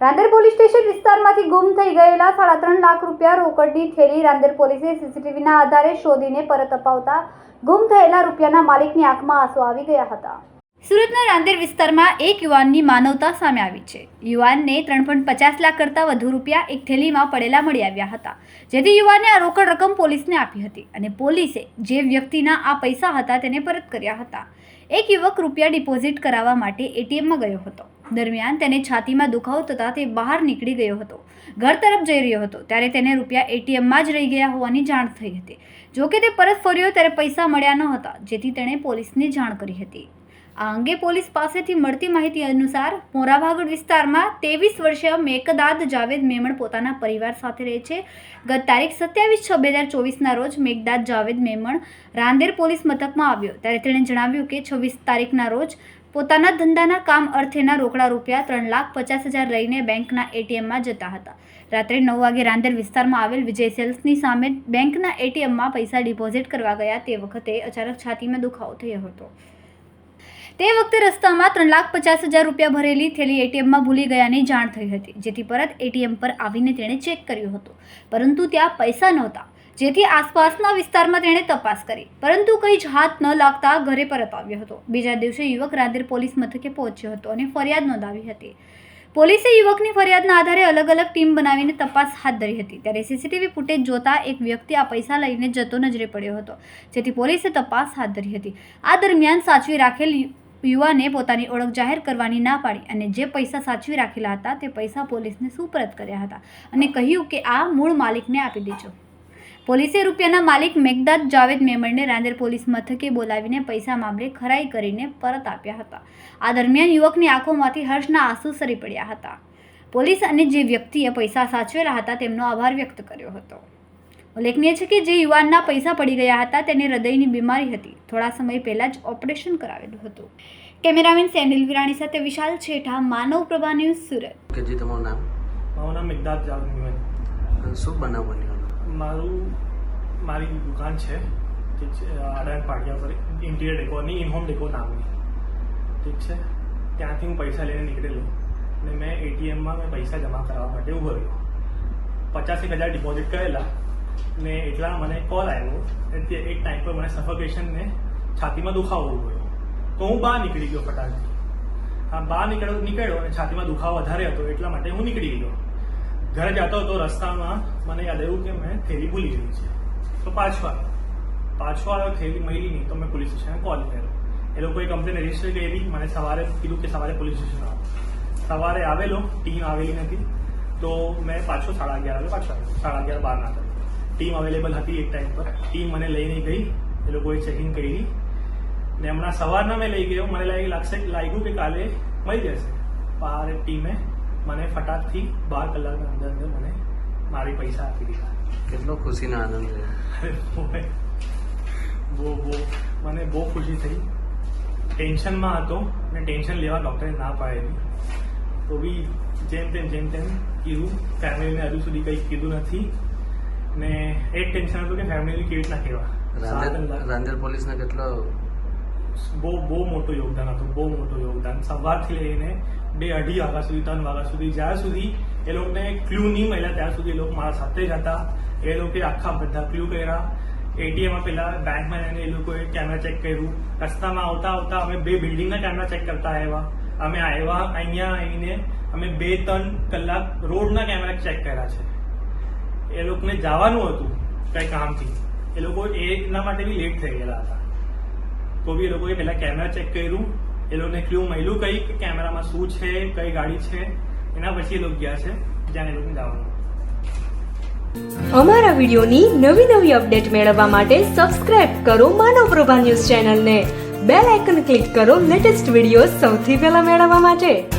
Rander police station વિસ્તારમાંથી ગુમ થઈ ગયેલા સાડા ત્રણ લાખ રૂપિયા રોકડની થેલી રાંદેર પોલીસે સીસીટીવીના આધારે શોધીને પરત અપાવતા ગુમ થયેલા રૂપિયાના માલિકની આંખમાં આંસુ આવી ગયા હતા. સુરતના રાંદેર વિસ્તારમાં એક યુવાનની માનવતા સામે આવી છે. યુવાનને ત્રણ પોઈન્ટ પચાસ લાખ કરતાં વધુ રૂપિયા એક થેલીમાં પડેલા મળી આવ્યા હતા, જેથી યુવાને આ રોકડ રકમ પોલીસને આપી હતી અને પોલીસે જે વ્યક્તિના આ પૈસા હતા તેને પરત કર્યા હતા. એક યુવક રૂપિયા ડિપોઝિટ કરાવવા માટે એટીએમમાં ગયો હતો. દરમિયાન તેને છાતીમાં દુખાવો થતાં તે બહાર નીકળી ગયો હતો. ઘર તરફ જઈ રહ્યો હતો, ત્યારે તેને રૂપિયા એટીએમમાં જ રહી ગયા હોવાની જાણ થઈ હતી. જોકે તે પરત ફર્યો ત્યારે પૈસા મળ્યા ન હતા, જેથી તેણે પોલીસને જાણ કરી હતી. આ અંગે પોલીસ પાસેથી મળતી માહિતી અનુસાર મોરાભાગડ વિસ્તારમાં ત્રેવીસ વર્ષીય મેકદાદ જાવેદ મેમણ પોતાના પરિવાર સાથે રહે છે. ગત તારીખ સત્યાવીસ છ બે હજાર ચોવીસના રોજ મેઘદાદ જાવેદ મેમણ રાંદેર પોલીસ મથકમાં આવ્યો. ત્યારે તેણે જણાવ્યું કે છવ્વીસ તારીખના રોજ પોતાના ધંધાના કામ અર્થેના રોકડા રૂપિયા ત્રણ લાખ પચાસ હજાર લઈને બેંકના એટીએમમાં જતા હતા. રાત્રે નવ વાગે રાંદેર વિસ્તારમાં આવેલ વિજય સેલ્સની સામે બેંકના એટીએમમાં પૈસા ડિપોઝિટ કરવા ગયા તે વખતે અચાનક છાતીમાં દુખાવો થયો હતો. તે વખતે રસ્તામાં ત્રણ લાખ પચાસ હજાર રૂપિયા ભરેલી થેલી એટીએમમાં ભૂલી ગયાની જાણ થઈ હતી, જેથી પરત એટીએમ પર આવીને તેણે ચેક કર્યું હતું. પરંતુ ત્યાં પૈસા નહોતા, જેથી આસપાસના વિસ્તારમાં તેણે તપાસ કરી. પરંતુ કંઈ જ હાથ ન લાગતા ઘરે પરત આવ્યો હતો. બીજા દિવસે યુવક રાંદેર પોલીસ મથકે પહોંચ્યો હતો અને ફરિયાદ નોંધાવી હતી. પોલીસે યુવકની ફરિયાદના આધારે અલગ અલગ ટીમ બનાવીને તપાસ હાથ ધરી હતી. ત્યારે સીસીટીવી ફૂટેજ જોતા એક વ્યક્તિ આ પૈસા લઈને જતો નજરે પડ્યો હતો, જેથી પોલીસે તપાસ હાથ ધરી હતી. આ દરમિયાન સાચવી રાખેલ યુવાને પોતાની ઓળખ જાહેર કરવાની ના પાડી અને જે પૈસા સાચવી રાખેલા હતા તે પૈસા પોલીસને સુપરત કર્યા હતા અને કહ્યું કે આ મૂળ માલિકને આપી દેજો. પોલીસે રૂપિયાના માલિક મેઘદાદ જાવેદ મેમણને રાંદેર પોલીસ મથકે બોલાવીને પૈસા મામલે ખરાઈ કરીને પરત આપ્યા હતા. આ દરમિયાન યુવકની આંખોમાંથી હર્ષના આંસુ સરી પડ્યા હતા. પોલીસ અને જે વ્યક્તિએ પૈસા સાચવેલા હતા તેમનો આભાર વ્યક્ત કર્યો હતો. ઉલ્લેખનીય છે કે જે યુવાનના પૈસા પડી ગયા હતા તેને હૃદયની બીમારી હતી. થોડા સમય પહેલા જ ઓપરેશન કરાવેલું હતું. કેમેરામેન સેનિલ વિરાણી સાથે વિશાલ છેઠા માનવ પ્રભા ન્યૂઝ સુરત. કે જે તમારું નામ? મારું નામ મિગદાદ જાવેદ શું બનાવ બન્યો મારું મારી દુકાન છે ઠીક છે આડાન પાટિયા પર ઇન્ટિરિયર ડેકોરની ઇનહોમ ડેકો નામની. ઠીક છે? ત્યાંથી હું પૈસા લઈને નીકળેલો. અને મેં એટીએમમાં મેં પૈસા જમા કરાવવા માટે ઊભો રહ્યો. પચાસેક હજાર ડિપોઝિટ કરેલા. ને એટલા મને કોલ આવ્યો તે એક ટાઈમ પર મને સફોકેશન ને છાતીમાં દુખાવો ગયો તો હું બહાર નીકળી ગયો ફટાકથી. હા, બહાર નીકળ્યો નીકળ્યો અને છાતીમાં દુખાવો વધારે હતો, એટલા માટે હું નીકળી ગયો. ઘરે જતો હતો, રસ્તામાં મને યાદ આવ્યું કે મેં થેલી ભૂલી ગઈ છે. તો પાછો આવ્યો. પાછો આવ્યો થેલી મળી નહીં તો મેં પોલીસ સ્ટેશને કોલ કર્યો. એ લોકોએ કમ્પ્લેન રજિસ્ટર કરી, મને સવારે કીધું કે સવારે પોલીસ સ્ટેશન આવો. સવારે આવેલો, ટીમ આવેલી નથી. તો મેં પાછો સાડા અગિયાર વાગે પાછો આવ્યો. સાડા અગિયાર બાર ના થયો ટીમ અવેલેબલ હતી એક ટાઈમ પર. ટીમ મને લઈને ગઈ. એ લોકોએ ચેકિંગ કરી ને હમણાં સવારના મેં લઈ ગયો. મને લાગી લાગશે લાગ્યું કે કાલે મળી જશે. બહાર ટીમે મને ફટાકથી બાર કલાકના અંદર અંદર મને મારી પૈસા આપી દીધા. કેટલો ખુશીનો આનંદ થયો બહુ બહુ મને બહુ ખુશી થઈ. ટેન્શનમાં હતો. અને ટેન્શન લેવા ડૉક્ટરે ના પાડેલી. તો બી જેમ તેમ જેમ તેમ કીધું. ફેમિલીને હજુ સુધી કંઈ કીધું નથી. ને એ જ ટેન્શન હતું કે ફેમિલી કેવી રીતના કહેવા રાંદેર પોલીસને કેટલો બહુ બહુ મોટું યોગદાન હતું બહુ મોટું યોગદાન. સવારથી લઈને બે અઢી વાગ્યા સુધી ત્રણ વાગ્યા સુધી જ્યાં સુધી એ લોકોને ક્લુ નહીં મળ્યા ત્યાં સુધી એ લોકો મારા સાથે જ હતા. એ લોકોએ આખા બધા ક્લુ કર્યા. એટીએમમાં પેલા બેંકમાં જઈને એ લોકોએ કેમેરા ચેક કર્યું. રસ્તામાં આવતા આવતા અમે બે બિલ્ડિંગના કેમેરા ચેક કરતા આવ્યા. અમે આવ્યા અહીંયા આવીને અમે બે ત્રણ કલાક રોડના કેમેરા ચેક કર્યા છે. એ લોકોને જવાનું હતું કઈ કામથી. એ લોકો એના માટે બી લેટ થઈ ગયેલા હતા. તો બી એ લોકોએ પહેલા કેમેરા ચેક કર્યું. એ લોકોને ક્લુ મળ્યું કઈ? કે કેમેરામાં શું છે? કઈ ગાડી છે? એના પછી એ લોકો ગયા છે, જ્યાં એ લોકોને જવાનું અમારા વિડિયોની નવી નવી અપડેટ મેળવવા માટે સબસ્ક્રાઇબ કરો માનવ પ્રભા ન્યૂઝ ચેનલને. બેલ આઇકન ક્લિક કરો લેટેસ્ટ વીડિયો સૌથી પહેલા મેળવવા માટે.